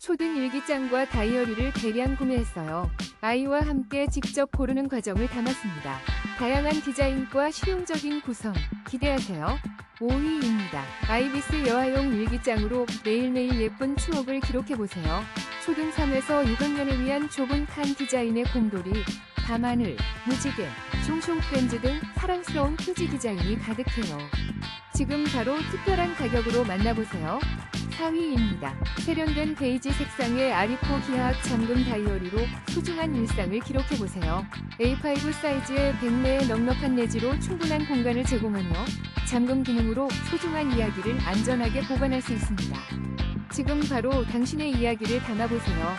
초등 일기장과 다이어리를 대량 구매했어요. 아이와 함께 직접 고르는 과정을 담았습니다. 다양한 디자인과 실용적인 구성 기대하세요. 5위입니다. 아이비스 여아용 일기장으로 매일매일 예쁜 추억을 기록해보세요. 초등 3에서 6학년을 위한 좁은 칸 디자인의 곰돌이, 밤하늘, 무지개, 숑숑 프렌즈 등 사랑스러운 표지 디자인이 가득해요. 지금 바로 특별한 가격으로 만나보세요. 4위입니다. 세련된 베이지 색상의 아리코 기하학 잠금 다이어리로 소중한 일상을 기록해보세요. A5 사이즈의 백내의 넉넉한 내지로 충분한 공간을 제공하며 잠금 기능으로 소중한 이야기를 안전하게 보관할 수 있습니다. 지금 바로 당신의 이야기를 담아보세요.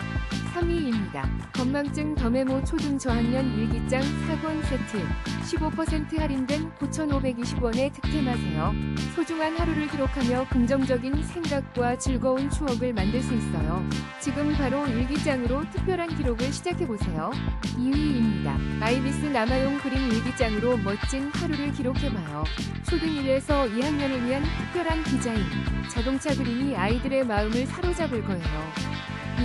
3위입니다. 건망증 더메모 초등 저학년 일기장 4권 세트 15% 할인된 9,520원에 득템하세요. 소중한 하루를 기록하며 긍정적인 생각과 즐거운 추억을 만들 수 있어요. 지금 바로 일기장으로 특별한 기록을 시작해보세요. 2위입니다. 아이비스 남아용 그림 일기장으로 멋진 하루를 기록해봐요. 초등 1에서 2학년을 위한 특별한 디자인, 자동차 그림이 아이들의 마음을 사로잡을 거예요.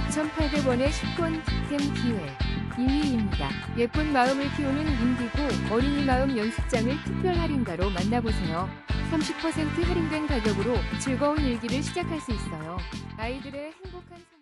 6,800원의 10권 득템 기회. 1위입니다. 예쁜 마음을 키우는 인디고 어린이 마음 연습장을 특별 할인가로 만나보세요. 30% 할인된 가격으로 즐거운 일기를 시작할 수 있어요. 아이들의 행복한 삶